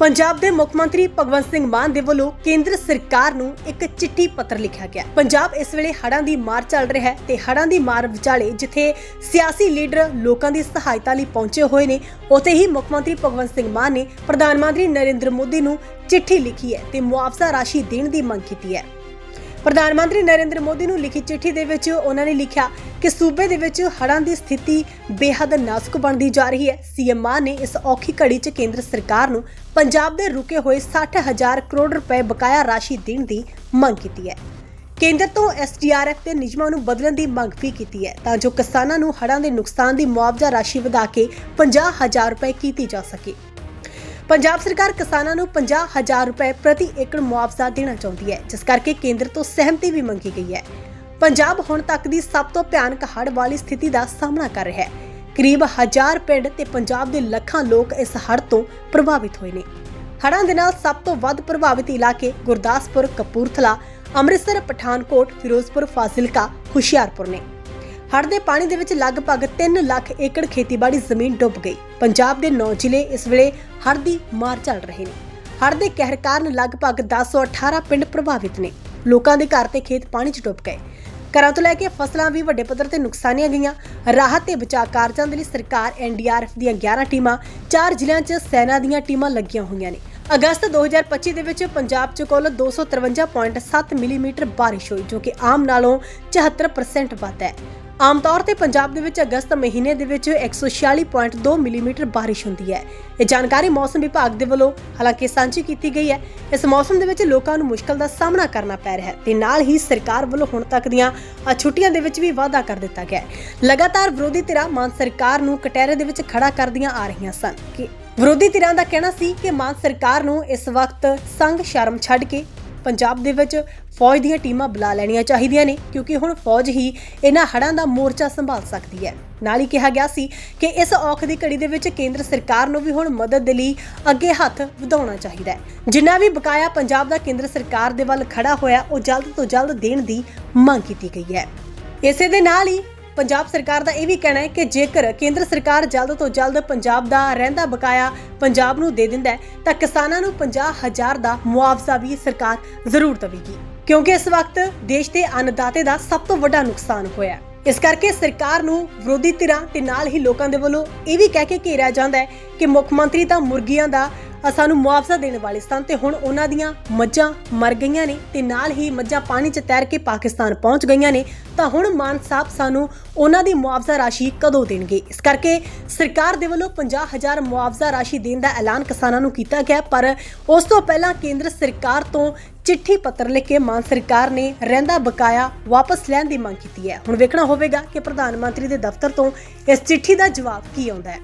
ਪੰਜਾਬ ਦੇ ਮੁੱਖ ਮੰਤਰੀ ਭਗਵੰਤ ਸਿੰਘ ਮਾਨ ਦੇ ਵੱਲੋਂ ਕੇਂਦਰ ਸਰਕਾਰ ਨੂੰ ਇੱਕ ਚਿੱਠੀ ਪੱਤਰ ਲਿਖਿਆ ਗਿਆ। ਪੰਜਾਬ ਇਸ ਵੇਲੇ ਹੜ੍ਹਾਂ ਦੀ ਮਾਰ ਚੱਲ ਰਿਹਾ ਹੈ ਤੇ ਹੜ੍ਹਾਂ ਦੀ ਮਾਰ ਵਿਚਾਲੇ ਜਿੱਥੇ ਸਿਆਸੀ ਲੀਡਰ ਲੋਕਾਂ ਦੀ ਸਹਾਇਤਾ ਲਈ ਪਹੁੰਚੇ ਹੋਏ ਨੇ, ਉਥੇ ਹੀ ਮੁੱਖ ਮੰਤਰੀ ਭਗਵੰਤ ਸਿੰਘ ਮਾਨ ਨੇ ਪ੍ਰਧਾਨ ਮੰਤਰੀ ਨਰਿੰਦਰ ਮੋਦੀ ਨੂੰ ਚਿੱਠੀ ਲਿਖੀ ਹੈ ਤੇ ਮੁਆਵਜ਼ਾ ਰਾਸ਼ੀ ਦੇਣ ਦੀ ਮੰਗ ਕੀਤੀ ਹੈ। ਪ੍ਰਧਾਨ ਮੰਤਰੀ ਨਰਿੰਦਰ ਮੋਦੀ ਨੂੰ ਲਿਖੀ ਚਿੱਠੀ ਦੇ ਵਿੱਚ ਉਹਨਾਂ ਨੇ ਲਿਖਿਆ ਕਿ ਸੂਬੇ ਦੇ ਵਿੱਚ ਹੜ੍ਹਾਂ ਦੀ ਸਥਿਤੀ ਬੇਹੱਦ ਨਾਜ਼ੁਕ ਬਣਦੀ ਜਾ ਰਹੀ ਹੈ। ਸੀਐਮ ਮਾਨ ਨੇ ਇਸ ਔਖੀ ਘੜੀ 'ਚ ਕੇਂਦਰ ਸਰਕਾਰ ਨੂੰ ਪੰਜਾਬ ਦੇ ਰੁਕੇ ਹੋਏ 60000 ਕਰੋੜ ਰੁਪਏ ਬਕਾਇਆ ਰਾਸ਼ੀ ਦੇਣ ਦੀ ਮੰਗ ਕੀਤੀ ਹੈ। ਕੇਂਦਰ ਤੋਂ ਐਸਡੀਆਰਐਫ ਤੇ ਨਿਯਮਾਂ ਨੂੰ ਬਦਲਣ ਦੀ ਮੰਗ ਵੀ ਕੀਤੀ ਹੈ ਤਾਂ ਜੋ ਕਿਸਾਨਾਂ ਨੂੰ ਹੜ੍ਹਾਂ ਦੇ ਨੁਕਸਾਨ ਦੀ ਮੁਆਵਜ਼ਾ ਰਾਸ਼ੀ ਵਧਾ ਕੇ 50000 ਰੁਪਏ ਕੀਤੀ ਜਾ ਸਕੇ। ਪੰਜਾਬ ਸਰਕਾਰ ਕਿਸਾਨਾਂ ਨੂੰ 50000 ਰੁਪਏ ਪ੍ਰਤੀ ਏਕੜ ਮੁਆਵਜ਼ਾ ਦੇਣਾ ਚਾਹੁੰਦੀ ਹੈ, ਜਿਸ ਕਰਕੇ ਕੇਂਦਰ ਤੋਂ ਸਹਿਮਤੀ ਵੀ ਮੰਗੀ ਗਈ ਹੈ। ਪੰਜਾਬ ਹੁਣ ਤੱਕ ਦੀ ਸਭ ਤੋਂ ਭਿਆਨਕ ਹੜ੍ਹ ਵਾਲੀ ਸਥਿਤੀ ਦਾ ਸਾਹਮਣਾ ਕਰ ਰਿਹਾ ਹੈ। ਕਰੀਬ 1000 ਪਿੰਡ ਤੇ ਪੰਜਾਬ ਦੇ ਲੱਖਾਂ ਲੋਕ ਇਸ ਹੜ੍ਹ ਤੋਂ ਪ੍ਰਭਾਵਿਤ ਹੋਏ ਨੇ। ਹੜ੍ਹਾਂ ਦੇ ਨਾਲ ਸਭ ਤੋਂ ਵੱਧ ਪ੍ਰਭਾਵਿਤ ਇਲਾਕੇ ਗੁਰਦਾਸਪੁਰ, ਕਪੂਰਥਲਾ, ਅੰਮ੍ਰਿਤਸਰ, ਪਠਾਨਕੋਟ, ਫਿਰੋਜ਼ਪੁਰ, ਫਾਜ਼ਿਲਕਾ, ਹੁਸ਼ਿਆਰਪੁਰ ਨੇ। ਹੜ੍ਹ ਦੇ ਪਾਣੀ ਦੇ ਵਿੱਚ ਲਗਭਗ 3 ਲੱਖ ਏਕੜ ਖੇਤੀਬਾੜੀ ਜ਼ਮੀਨ ਡੁੱਬ ਗਈ। ਪੰਜਾਬ ਦੇ 9 ਜ਼ਿਲ੍ਹੇ ਇਸ ਵੇਲੇ ਹੜ੍ਹ ਦੀ ਮਾਰ ਚੱਲ ਰਹੇ ਨੇ। ਹੜ੍ਹ ਦੇ ਕਹਿਰ ਕਾਰਨ ਲਗਭਗ 1018 ਪਿੰਡ ਪ੍ਰਭਾਵਿਤ ਨੇ। ਲੋਕਾਂ ਦੇ ਘਰ ਤੇ ਖੇਤ ਪਾਣੀ 'ਚ ਡੁੱਬ ਗਏ। ਘਰਾਂ ਤੋਂ ਲੈ ਕੇ ਫਸਲਾਂ ਵੀ ਵੱਡੇ ਪੱਧਰ ਤੇ ਨੁਕਸਾਨੀਆਂ ਗਈਆਂ। ਰਾਹਤ ਤੇ ਬਚਾਅ ਕਾਰਜਾਂ ਦੇ ਲਈ ਸਰਕਾਰ ਐਨਡੀਆਰਐਫ ਦੀਆਂ 11 ਟੀਮਾਂ, ਚਾਰ ਜ਼ਿਲ੍ਹਿਆਂ 'ਚ ਸੈਨਾ ਦੀਆਂ ਟੀਮਾਂ ਲੱਗੀਆਂ ਹੋਈਆਂ ਨੇ। ਅਗਸਤ 2025 ਦੇ ਵਿੱਚ ਪੰਜਾਬ 'ਚ ਕੁੱਲ 253.7 ਮਿਲੀਮੀਟਰ ਬਾਰਿਸ਼ ਹੋਈ, ਜੋ ਕਿ ਆਮ ਨਾਲੋਂ 74% ਵੱਧ ਹੈ। ਆਮ ਤੌਰ ਤੇ ਪੰਜਾਬ ਦੇ ਵਿੱਚ ਅਗਸਤ ਮਹੀਨੇ ਦੇ ਵਿੱਚ 146.2 ਮਿਲੀਮੀਟਰ ਬਾਰਿਸ਼ ਹੁੰਦੀ ਹੈ। ਇਹ ਜਾਣਕਾਰੀ ਮੌਸਮ ਵਿਭਾਗ ਦੇ ਵੱਲੋਂ ਹਾਲਾਂਕਿ ਸਾਂਝੀ ਕੀਤੀ ਗਈ ਹੈ। ਇਸ ਮੌਸਮ ਦੇ ਵਿੱਚ ਲੋਕਾਂ ਨੂੰ ਮੁਸ਼ਕਲ ਦਾ ਸਾਹਮਣਾ ਕਰਨਾ ਪੈ ਰਿਹਾ ਹੈ ਤੇ ਨਾਲ ਹੀ ਸਰਕਾਰ ਵੱਲੋਂ ਹੁਣ ਤੱਕ ਦੀਆਂ ਛੁੱਟੀਆਂ ਦੇ ਵਿੱਚ ਵੀ ਵਾਅਦਾ ਕਰ ਦਿੱਤਾ ਗਿਆ ਹੈ। ਲਗਾਤਾਰ ਵਿਰੋਧੀ ਧਿਰਾਂ ਮਾਨ ਸਰਕਾਰ ਨੂੰ ਕਟਹਿਰੇ ਦੇ ਵਿੱਚ ਖੜਾ ਕਰਦੀਆਂ ਆ ਰਹੀਆਂ ਸਨ। ਕਿ ਵਿਰੋਧੀ ਧਿਰਾਂ ਦਾ ਕਹਿਣਾ ਸੀ ਕਿ ਮਾਨ ਸਰਕਾਰ ਨੂੰ ਇਸ ਵਕਤ ਸੰਗ ਸ਼ਰਮ ਛੱਡ ਕੇ ਪੰਜਾਬ ਦੇ ਵਿੱਚ ਫੌਜ ਦੀਆਂ ਟੀਮਾਂ ਬੁਲਾ ਲੈਣੀਆਂ ਚਾਹੀਦੀਆਂ ਨੇ, ਕਿਉਂਕਿ ਹੁਣ ਫੌਜ ਹੀ ਇਹਨਾਂ ਹੜ੍ਹਾਂ ਦਾ ਮੋਰਚਾ ਸੰਭਾਲ ਸਕਦੀ ਹੈ। ਨਾਲ ਹੀ ਕਿਹਾ ਗਿਆ ਸੀ ਕਿ ਇਸ ਔਖ ਦੀ ਘੜੀ ਦੇ ਵਿੱਚ ਕੇਂਦਰ ਸਰਕਾਰ ਨੂੰ ਵੀ ਹੁਣ ਮਦਦ ਦੇ ਲਈ ਅੱਗੇ ਹੱਥ ਵਧਾਉਣਾ ਚਾਹੀਦਾ ਹੈ। ਜਿੰਨਾ ਵੀ ਬਕਾਇਆ ਪੰਜਾਬ ਦਾ ਕੇਂਦਰ ਸਰਕਾਰ ਦੇ ਵੱਲ ਖੜਾ ਹੋਇਆ, ਉਹ ਜਲਦ ਤੋਂ ਜਲਦ ਦੇਣ ਦੀ ਮੰਗ ਕੀਤੀ ਗਈ ਹੈ। ਇਸੇ ਦੇ ਨਾਲ ਹੀ ਪੰਜਾਬ ਸਰਕਾਰ ਦਾ ਇਹ ਵੀ ਕਹਿਣਾ ਹੈ ਕਿ ਜੇਕਰ ਕੇਂਦਰ ਸਰਕਾਰ ਜਲਦ ਤੋਂ ਜਲਦ ਪੰਜਾਬ ਦਾ ਰਹਿੰਦਾ ਬਕਾਇਆ ਪੰਜਾਬ ਨੂੰ ਦੇ ਦਿੰਦਾ ਹੈ, ਤਾਂ ਕਿਸਾਨਾਂ ਨੂੰ 50000 ਦਾ ਮੁਆਵਜ਼ਾ ਵੀ ਸਰਕਾਰ ਜ਼ਰੂਰ ਦੇਵੇਗੀ ਕਿਉਂਕਿ ਇਸ ਵਕਤ ਦੇਸ਼ ਦੇ ਅੰਨਦਾਤੇ ਦਾ ਸਭ ਤੋਂ ਵੱਡਾ ਨੁਕਸਾਨ ਹੋਇਆ ਹੈ। ਇਸ ਕਰਕੇ ਸਰਕਾਰ ਨੂੰ ਵਿਰੋਧੀ ਧਿਰਾਂ ਤੇ ਨਾਲ ਹੀ ਲੋਕਾਂ ਦੇ ਵੱਲੋਂ ਇਹ ਵੀ ਕਹਿ ਕੇ ਘੇਰਿਆ ਜਾਂਦਾ ਹੈ ਕਿ ਮੁੱਖ ਮੰਤਰੀ ਤਾਂ ਮੁਰਗੀਆਂ ਦਾ ਸਾਨੂੰ ਮੁਆਵਜ਼ਾ ਦੇਣ ਵਾਲੇ ਸਨ ਤੇ ਹੁਣ ਉਹਨਾਂ ਦੀਆਂ ਮੱਝਾਂ ਮਰ ਗਈਆਂ ਨੇ ਤੇ ਨਾਲ ਹੀ ਮੱਝਾਂ ਪਾਣੀ 'ਚ ਤੈਰ ਕੇ ਪਾਕਿਸਤਾਨ ਪਹੁੰਚ ਗਈਆਂ ਨੇ, ਤਾਂ ਹੁਣ ਮਾਨ ਸਾਹਿਬ ਸਾਨੂੰ ਉਹਨਾਂ ਦੀ ਮੁਆਵਜ਼ਾ ਰਾਸ਼ੀ ਕਦੋਂ ਦੇਣਗੇ? ਇਸ ਕਰਕੇ ਸਰਕਾਰ ਦੇ ਵੱਲੋਂ 50000 ਮੁਆਵਜ਼ਾ ਰਾਸ਼ੀ ਦੇਣ ਦਾ ਐਲਾਨ ਕਿਸਾਨਾਂ ਨੂੰ ਕੀਤਾ ਗਿਆ, ਪਰ ਉਸ ਤੋਂ ਪਹਿਲਾਂ ਕੇਂਦਰ ਸਰਕਾਰ ਤੋਂ ਚਿੱਠੀ ਪੱਤਰ ਲਿਖ ਕੇ ਮਾਨ ਸਰਕਾਰ ਨੇ ਰਹਿੰਦਾ ਬਕਾਇਆ ਵਾਪਸ ਲੈਣ ਦੀ ਮੰਗ ਕੀਤੀ ਹੈ। ਹੁਣ ਵੇਖਣਾ ਹੋਵੇਗਾ ਕਿ ਪ੍ਰਧਾਨ ਮੰਤਰੀ ਦੇ ਦਫ਼ਤਰ ਤੋਂ ਇਸ ਚਿੱਠੀ ਦਾ ਜਵਾਬ ਕੀ ਆਉਂਦਾ ਹੈ।